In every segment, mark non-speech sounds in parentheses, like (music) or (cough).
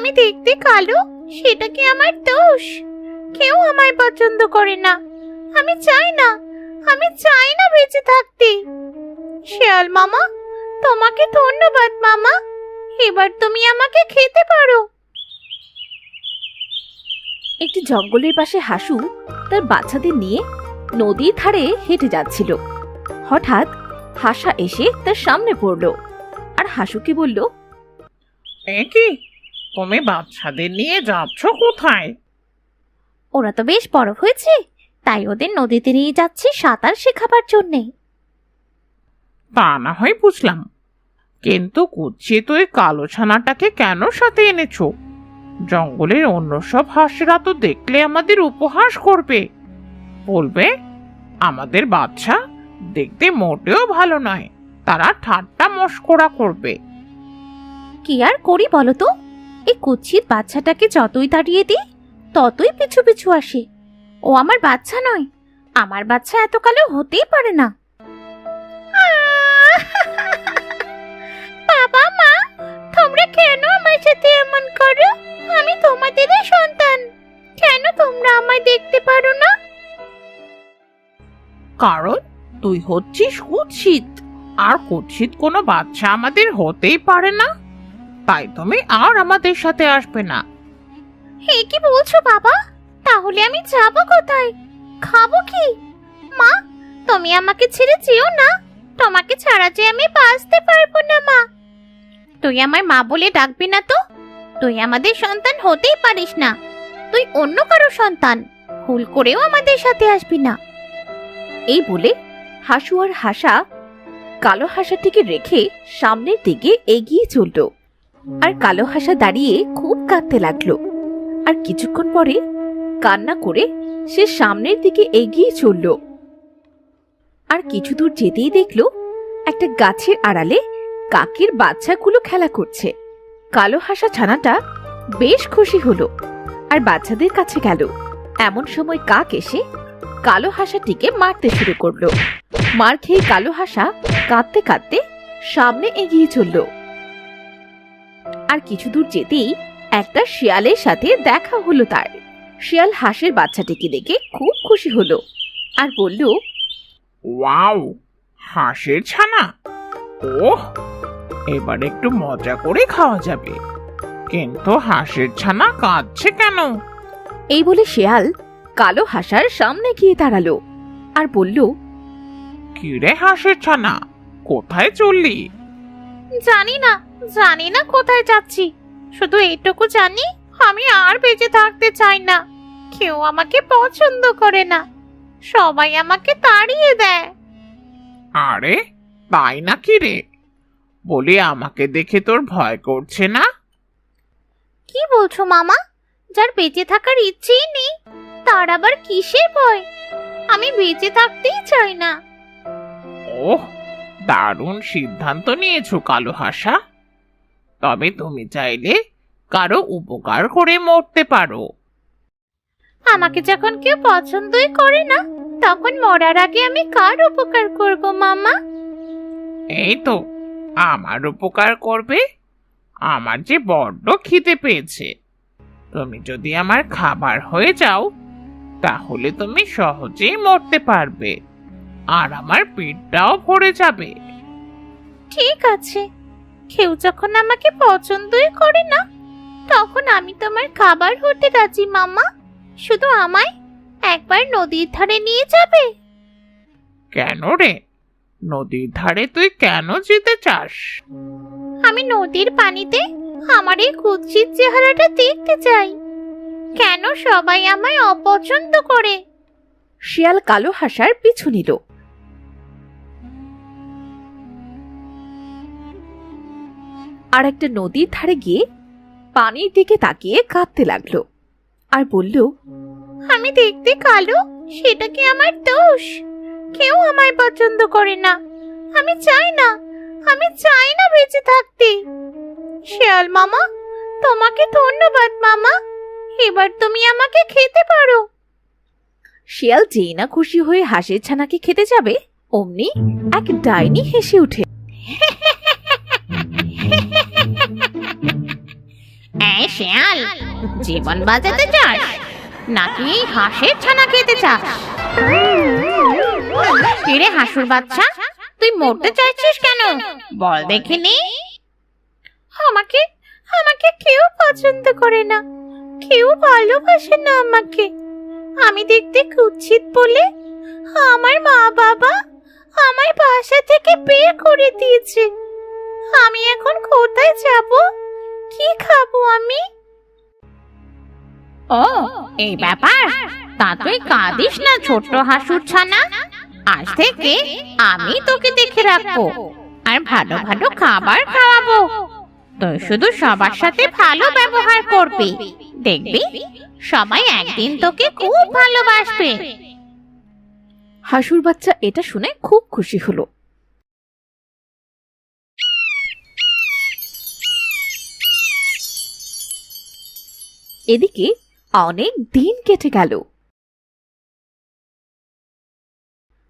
আমি দেখতে কালো সেটা কি আমার দোষ? কেউ আমায় পছন্দ করে না। আমি চাই না আমি চাই না বেঁচে থাকতে। শেয়াল মামা তোমাকে ধন্যবাদ মামা। এবার তুমি আমাকে খেতে পারো। একটি জঙ্গলের পাশে হাসু তার বাচ্চাদের নিয়ে নদীর ধারে হেঁটে যাচ্ছিল। হঠাৎ হাসা এসে তার সামনে পড়ল আর হাসুকে বলল এ কি? তুমি বাচ্চাদের নিয়ে যাচ্ছ কোথায়? ওরা তো বেশ বড় হয়েছে তাই ওদের নদীতে নিয়ে যাচ্ছি সাঁতার শেখাবার জন্যে। তা না হয় বুঝলাম কিন্তু কুচ্ছিত ওই কালো ছানাটাকে কেন সাথে এনেছো? জঙ্গলের অন্য সব হাঁসেরা তো দেখলে আমাদের উপহাস করবে। বলবে আমাদের বাচ্চা দেখতে মোটেও ভালো নয় তারা ঠাট্টা মস্করা করবে। কি আর করি বলো তো? এই কুচ্ছিত বাচ্চাটাকে যতই তাড়িয়ে দিই ততই পিছু পিছু আসে। ও আমার বাচ্চা নয়। আমার বাচ্চা এত কালো হতেই পারে না। (laughs) বাবা মা তোমরা কেন আমার সাথে এমন করো? আমি তোমাদেরই সন্তান। কেন তোমরা আমায় দেখতে পারো না? কারণ তুই হচ্ছিস কুৎসিত। আর কুৎসিত কোনো বাচ্চা আমাদের হতেই পারে না। তাই তুমি আর আমাদের সাথে আসবে না। হে, কি বলছো বাবা? তাহলে আমি যাব কোথায়? খাব কি? মা, তুমি আমাকে ছেড়ে যেও না। তোমাকে ছাড়া যে আমি বাঁচতে পারব না, মা। তুই আমার মা বলে ডাকবি না তো? তুই আমাদের সন্তান হতেই পারিস না। তুই অন্য কারও সন্তান। ভুল করেও আমাদের সাথে আসবি না। এই বলে হাসু আর হাসা কালো হাসাটিকে রেখে সামনের দিকে এগিয়ে চলল। আর কালো হাসা দাঁড়িয়ে খুব কাঁদতে লাগল। আর কিছুক্ষণ পরে কান্না করে সে সামনের দিকে এগিয়ে চলল। আর কিছু দূর যেতেই দেখল একটা গাছের আড়ালে কাকের বাচ্চাগুলো খেলা করছে। কালো হাসা ছানাটা বেশ খুশি হলো আর বাচ্চাদের কাছে গেল। এমন সময় কাক এসে কালো হাসাটিকে মারতে শুরু করল। মার খেয়ে কালো হাসা কাঁদতে কাঁদতে সামনে এগিয়ে চলল। আর কিছু দূর যেতেই একটা শিয়ালের সাথে দেখা হলো তার। শিয়াল হাঁসের বাচ্চাটিকে দেখে খুব খুশি হলো আর বলল ওয়াও হাঁসের ছানা। ওহ এবার একটু মজা করে খাওয়া যাবে। কিন্তু হাঁসের ছানা কাঁদছে কেন? এই বলে শিয়াল কালো হাসার সামনে গিয়ে দাঁড়াল আর বলল কিরে হাঁসের ছানা কোথায় চললি? জানি না জানি না কোথায় যাচ্ছি। শুধু এইটুকু জানি আমি আর বেঁচে থাকতে চাই না। কেউ আমাকে পছন্দ করে না। সবাই আমাকে তাড়িয়ে দেয়। আরে তাই নাকি রে? বলি আমাকে দেখে তোর ভয় করছে না? কি বলছো মামা? যার বেঁচে থাকার ইচ্ছেই নেই তার আবার কিসের ভয়? আমি বেঁচে থাকতেই চাই না। ওহ দারুণ সিদ্ধান্ত নিয়েছো কালো হাসা। তবে তুমি চাইলে কারও উপকার করে মরতে পারো। আমাকে যখন কেউ পছন্দই করে না তখন মরার আগে আমি কার উপকার করব মামা? এই তো আমার উপকার করবে আমার যে বড্ড খিদে পেয়েছে। তুমি যদি আমার খাবার হয়ে যাও তাহলে তুমি সহজেই মরতে পারবে। আর আমার পেটটাও ভরে যাবে। ঠিক আছে। কেউ যখন আমাকে পছন্দই করে না তখন আমি তোমার খাবার হতে রাজি মামা। শুধু আমায় একবার নদীর ধারে নিয়ে যাবে? কেন রে? নদীর ধারে তুই কেন যেতে চাস? আমি নদীর পানিতে আমার এই কুৎসিত চেহারাটা দেখতে চাই। কেন সবাই আমায় অপছন্দ করে? শিয়াল কালো হাসার পিছু নিল। আর একটা নদীর ধারে গিয়ে পানির দিকে তাকিয়ে কাঁদতে লাগল আর বলল আমি দেখতে কালো সেটা কি আমার দোষ? কেউ আমায় পছন্দ করে না। আমি চাই না আমি চাই না বেঁচে থাকতে। শেয়াল মামা তোমাকে ধন্যবাদ মামা। এবার তুমি আমাকে খেতে পারো। শিয়াল যেই না খুশি হয়ে হাঁসের ছানাকে খেতে যাবে অমনি এক ডাইনি হেসে উঠে শেয়াল, জীবন বাঁচাতে চাস, নাকি হাঁসের ছানা খেতে চাস? কিরে হাসুর বাচ্চা, তুই মরতে চাইছিস কেন? বল দেখিনি আমাকে আমাকে কেউ পছন্দ করে না, কেউ ভালোবাসে না আমাকে। আমি দেখতে কুৎসিত বলে আমার মা বাবা আমার বাসা থেকে বের করে দিয়েছে। আমি এখন কোথায় যাব? কি খাব আমি? ও এই ব্যাপার। তা তুই কাঁদিস না ছোট্ট হাসুর ছানা। আজ থেকে আমি তোকে দেখে রাখব আর ভালো ভালো খাবার খাওয়াবো। তুই শুধু সবার সাথে ভালো ব্যবহার করবি। দেখবি সবাই একদিন তোকে খুব ভালোবাসবে। হাসুর বাচ্চা এটা শুনে খুব খুশি হলো। এদিকে অনেক দিন কেটে গেল।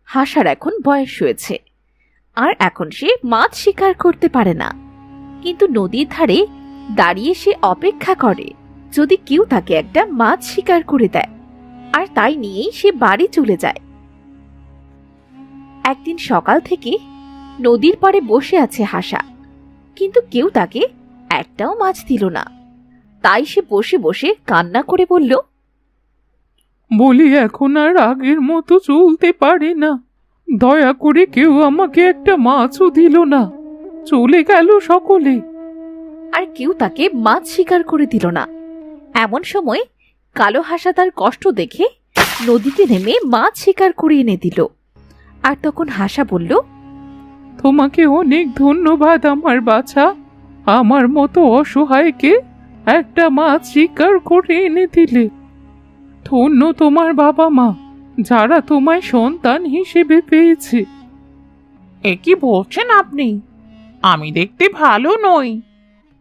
হাসার এখন বয়স হয়েছে। আর এখন সে মাছ শিকার করতে পারে না। কিন্তু নদীর ধারে দাঁড়িয়ে সে অপেক্ষা করে, যদি কেউ তাকে একটা মাছ শিকার করে দেয়। আর তাই নিয়েই সে বাড়ি চলে যায়। একদিন সকাল থেকে নদীর পাড়ে বসে আছে হাসা। কিন্তু কেউ তাকে একটাও মাছ দিল না। তাই সে বসে বসে কান্না করে বলল বলি এখন আর আগের মতো চলতে পারে না। দয়া করে কেউ আমাকে একটা মাছও দিল না। চলে গেল সকলে। আর কেউ তাকে মাছ শিকার করে দিল না। এমন সময় কালো হাসা তার কষ্ট দেখে নদীতে নেমে মাছ শিকার করে এনে দিল। আর তখন হাসা বলল তোমাকে অনেক ধন্যবাদ আমার বাছা। আমার মতো অসহায়কে একটা মাছ শিকার করে এনে দিলে। ধন্য তোমার বাবা মা যারা তোমায় সন্তান হিসেবে পেয়েছে। এ কি বলছেন আপনি? আমি দেখতে ভালো নই।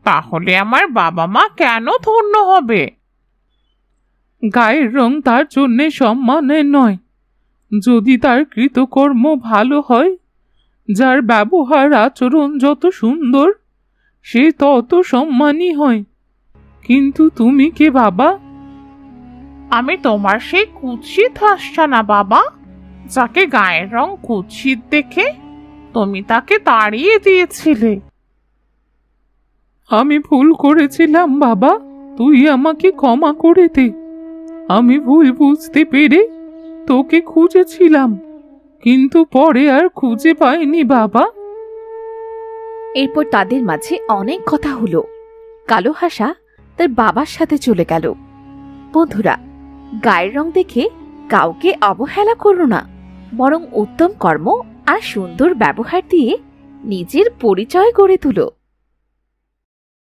তাহলে আমার বাবা মা কেন ধন্য হবে? গায়ের রং তার জন্যে সম্মানের নয়। যদি তার কৃতকর্ম ভালো হয় যার ব্যবহার আচরণ যত সুন্দর সে তত সম্মানী হয়। কিন্তু তুমি কে বাবা? আমি তোমার সেই কুৎসিত হাসছা না বাবা যাকে গায়ের রং কুৎসিত দেখে তুমি তাকে তাড়িয়ে দিয়েছিলে। আমি ভুল করেছিলাম বাবা তুই আমাকে ক্ষমা করে দে। আমি ভুল বুঝতে পেরে তোকে খুঁজেছিলাম কিন্তু পরে আর খুঁজে পাইনি বাবা। এরপর তাদের মাঝে অনেক কথা হলো। কালো হাসা তার বাবার সাথে চলে গেল। বন্ধুরা, গায়ের রং দেখে কাউকে অবহেলা করো না, বরং উত্তম কর্ম আর সুন্দর ব্যবহার দিয়ে নিজের পরিচয় গড়ে তুলো।